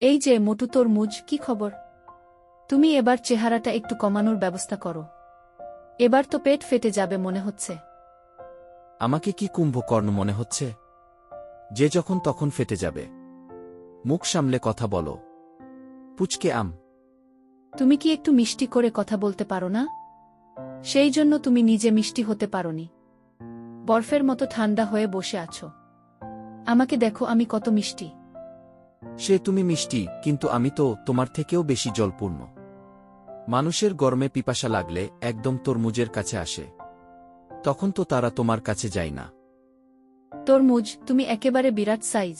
এই যে মোটু তরমুজ কি খবর? তুমি এবার চেহারাটা একটু কমানোর ব্যবস্থা করো। এবার তো পেট ফেটে যাবে মনে হচ্ছে। আমাকে কি কুম্ভকর্ণ মনে হচ্ছে? যে যখন তখন ফেটে যাবে। মুখ সামলে কথা বলো। পুচকে আম। তুমি কি একটু মিষ্টি করে কথা বলতে পারো না? সেই জন্য তুমি নিজে মিষ্টি হতে পারোনি। বরফের মতো ঠান্ডা হয়ে বসে আছো। আমাকে দেখো আমি কত মিষ্টি। সে তুমি মিষ্টি কিন্তু আমি তো তোমার থেকেও বেশি জলপূর্ণ। মানুষের গরমে পিপাসা লাগলে একদম তরমুজের কাছে আসে। তখন তো তারা তোমার কাছে যায় না। তরমুজ তুমি একেবারে বিরাট সাইজ।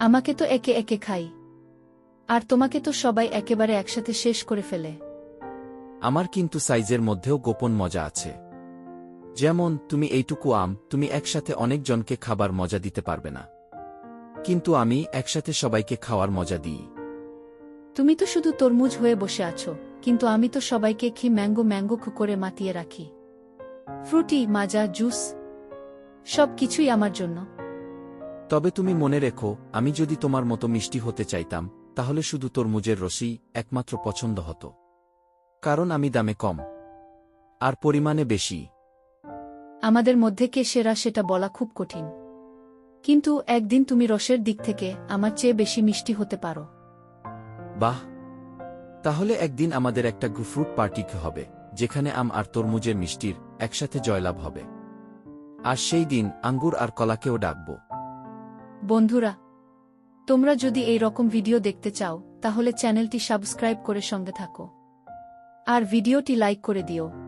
আমাকে তো একে একে খাই। আর তোমাকে তো সবাই একেবারে একসাথে শেষ করে ফেলে। আমার কিন্তু সাইজের মধ্যেও গোপন মজা আছে। যেমন তুমি এইটুকু আম তুমি একসাথে অনেকজনকে খাবার মজা দিতে পারবে না। কিন্তু আমি একসাথে সবাইকে খাওয়ার মজা দিই। তুমি তো শুধু তরমুজ হয়ে বসে আছো কিন্তু আমি তো সবাইকে খি ম্যাঙ্গো ম্যাঙ্গো করে মাতিয়ে রাখি। ফ্রুটি মাজা জুস সব কিছুই আমার জন্য। তবে তুমি মনে রেখো আমি যদি তোমার মতো মিষ্টি হতে চাইতাম তাহলে শুধু তরমুজের রসই একমাত্র পছন্দ হতো। কারণ আমি দামে কম। আর পরিমাণে বেশি। আমাদের মধ্যে কে সেরা সেটা বলা খুব কঠিন। কিন্তু একদিন তুমি রসের দিক থেকে আমার চেয়ে বেশি মিষ্টি হতে পারো। বাহ! তাহলে একদিন আমাদের একটা ফ্রুট পার্টি হবে যেখানে আম আর তরমুজের মিষ্টির একসাথে জয়লাভ হবে। আর সেই দিন আঙ্গুর আর কলাকেও ডাকব। বন্ধুরা তোমরা যদি এই রকম ভিডিও দেখতে চাও তাহলে চ্যানেলটি সাবস্ক্রাইব করে সঙ্গে থাকো। আর ভিডিওটি লাইক করে দিও।